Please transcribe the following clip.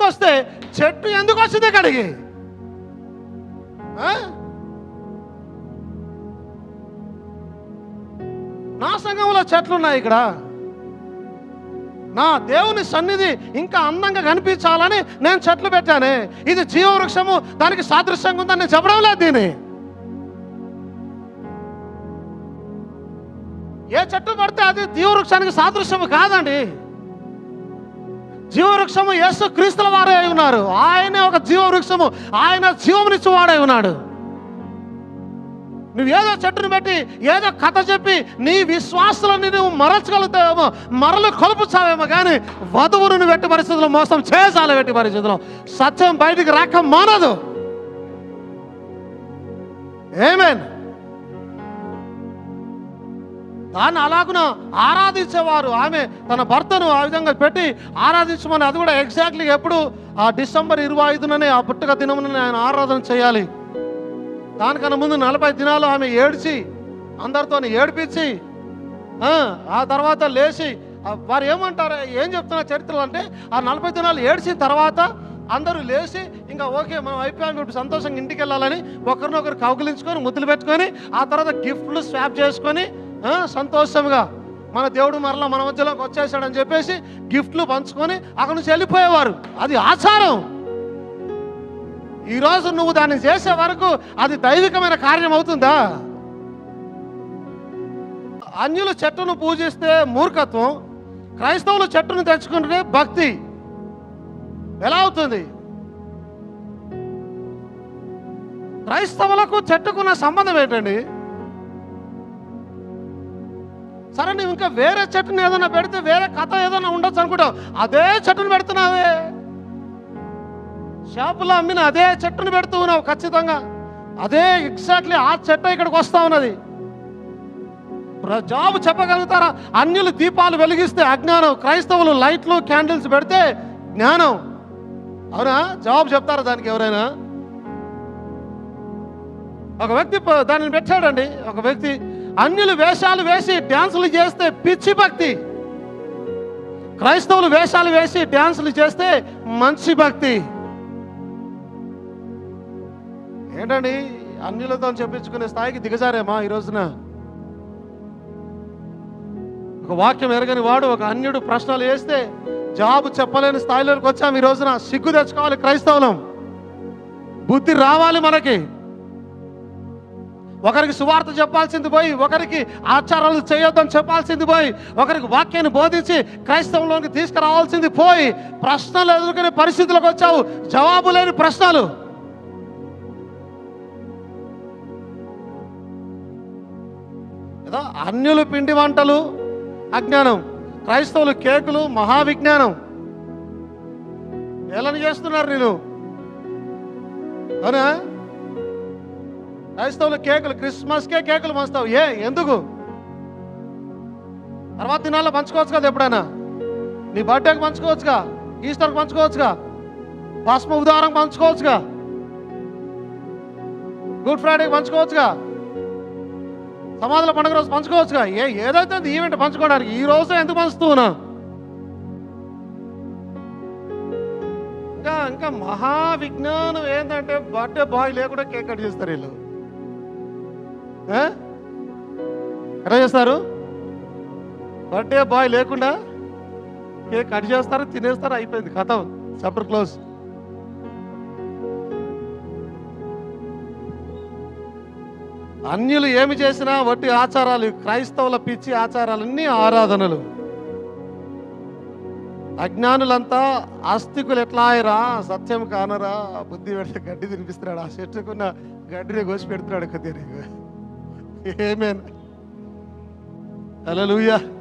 దగ్గరకు వస్తే చెట్టు ఎందుకు వచ్చింది ఇక్కడికి నా సంఘంలో చెట్లు ఉన్నాయి ఇక్కడ. నా దేవుని సన్నిధి ఇంకా అందంగా కనిపించాలని నేను చెట్లు పెట్టానే. ఇది జీవవృక్షము దానికి సాదృశ్యంగా ఉందని నేను చెప్పడం లేదు దీన్ని. ఏ చెట్టు పడితే అది జీవవృక్షానికి సాదృశ్యము కాదండి. జీవవృక్షము యేసు క్రీస్తుల వారే అయి ఉన్నారు. ఆయనే ఒక జీవవృక్షము. ఆయన జీవమునిచ్చువాడై ఉన్నాడు. నువ్వు ఏదో చెట్టును పెట్టి ఏదో కథ చెప్పి నీ విశ్వాసాలని నువ్వు మరల్చగలుగుతావేమో మరలు కొలుపుచావేమో కానీ వధువును నువ్వు ఎట్టి పరిస్థితుల్లో మోసం చేసాలి ఎట్టి పరిస్థితుల్లో. సత్యం బయటికి రాక మానదు. ఏమేన్ దాన్ని అలాగున ఆరాధించేవారు. ఆమె తన భర్తను ఆ విధంగా పెట్టి ఆరాధించమని అది కూడా ఎగ్జాక్ట్లీ ఎప్పుడు ఆ డిసెంబర్ ఇరవై ఐదుననే ఆ పుట్టుక దినముననే ఆయన ఆరాధన చేయాలి. దానికన్నా ముందు నలభై దినాలు ఆమె ఏడ్చి అందరితో ఏడిపించి ఆ, తర్వాత లేచి వారు ఏమంటారు ఏం చెప్తున్న చరిత్రలు అంటే ఆ నలభై దినాలు ఏడ్చిన తర్వాత అందరూ లేచి ఇంకా ఓకే మనం అయిపోయాం ఇప్పుడు సంతోషంగా ఇంటికి వెళ్ళాలని ఒకరినొకరు కౌగిలించుకొని ముద్దులు పెట్టుకొని ఆ తర్వాత గిఫ్ట్లు స్వాప్ చేసుకొని సంతోషంగా మన దేవుడు మరలా మన మధ్యలోకి వచ్చేసాడని చెప్పేసి గిఫ్ట్లు పంచుకొని అక్కడ నుంచి వెళ్ళిపోయేవారు. అది ఆచారం. ఈరోజు నువ్వు దాన్ని చేసే వరకు అది దైవికమైన కార్యం అవుతుందా? అన్యులు చెట్టును పూజిస్తే మూర్ఖత్వం క్రైస్తవులు చెట్టును తెచ్చుకుంటే భక్తి. ఎలా అవుతుంది? క్రైస్తవులకు చెట్టుకున్న సంబంధం ఏంటండి? సరే నువ్వు ఇంకా వేరే చెట్టుని ఏదైనా పెడితే వేరే కథ ఏదైనా ఉండొచ్చు అనుకుంటావు. అదే చెట్టును పెడుతున్నావే. షాపులో అమ్మిన అదే చెట్టును పెడుతూ ఉన్నావు ఖచ్చితంగా. అదే ఎగ్జాక్ట్లీ ఆ చెట్టు ఇక్కడికి వస్తా ఉన్నది. జాబు చెప్పగలుగుతారా? అన్యులు దీపాలు వెలిగిస్తే అజ్ఞానం క్రైస్తవులు లైట్లు క్యాండిల్స్ పెడితే జ్ఞానం. అవునా? జవాబు చెప్తారా దానికి ఎవరైనా? ఒక వ్యక్తి దానిని పెట్టాడండి. ఒక వ్యక్తి అన్యులు వేషాలు వేసి డ్యాన్సులు చేస్తే పిచ్చి భక్తి. క్రైస్తవులు వేషాలు వేసి డ్యాన్సులు చేస్తే మంచి భక్తి. ఏంటండి? అన్యులతో చెప్పించుకునే స్థాయికి దిగజారేమా ఈ రోజున? ఒక వాక్యం ఎరగని వాడు ఒక అన్యుడు ప్రశ్నలు వేస్తే జవాబు చెప్పలేని స్థాయిలోకి వచ్చాం ఈ రోజున. సిగ్గు తెచ్చుకోవాలి క్రైస్తవులం. బుద్ధి రావాలి మనకి. ఒకరికి సువార్త చెప్పాల్సింది పోయి ఒకరికి ఆచారాలు చేయొద్దని చెప్పాల్సింది పోయి ఒకరికి వాక్యాన్ని బోధించి క్రైస్తవంలోకి తీసుకురావాల్సింది పోయి ప్రశ్నలు ఎదుర్కొనే పరిస్థితులకు వచ్చావు. జవాబు లేని ప్రశ్నలు. ఏదో అన్యులు పిండి వంటలు అజ్ఞానం. క్రైస్తవులు కేకులు మహావిజ్ఞానం. ఎలా చేస్తున్నారు నేను అవునా? క్రైస్తవులు కేకులు క్రిస్మస్కే కేకులు పంచుతావు ఏ ఎందుకు? తర్వాత దినాల్లో పంచుకోవచ్చు కదా ఎప్పుడైనా? నీ బర్త్డేకి పంచుకోవచ్చుగా ఈస్టర్కి పంచుకోవచ్చుగా భస్మ ఉదాహరణ పంచుకోవచ్చుగా గుడ్ ఫ్రైడేకి పంచుకోవచ్చుగా సమాధుల పండుగ రోజు పంచుకోవచ్చుగా? ఏ ఏదైతే అది ఈవెంట్ పంచుకోవడానికి ఈ రోజు ఎందుకు పంచుతున్నా? ఇంకా ఇంకా మహా విజ్ఞానం ఏంటంటే బర్త్డే బాయ్ లేకుండా కేక్ కట్ చేస్తారు వీళ్ళు. ఎలా చేస్తారు? బర్త్డే బాయ్ లేకుండా కేక్ కట్ చేస్తారు తినేస్తారు అయిపోయింది కథం. చాప్టర్ క్లోజ్ అన్యులు ఏమి చేసినా వట్టి ఆచారాలు క్రైస్తవుల పిచ్చి ఆచారాలన్నీ ఆరాధనలు. అజ్ఞానులంతా ఆస్తికులు ఎట్లా ఆయరా సత్యం కానరా? బుద్ధి పెడితే గడ్డి తినిపిస్తున్నాడు. ఆ చెట్టుకున్న గడ్డిని కోసి పెడుతున్నాడు కొద్దిగా Amen. Hallelujah.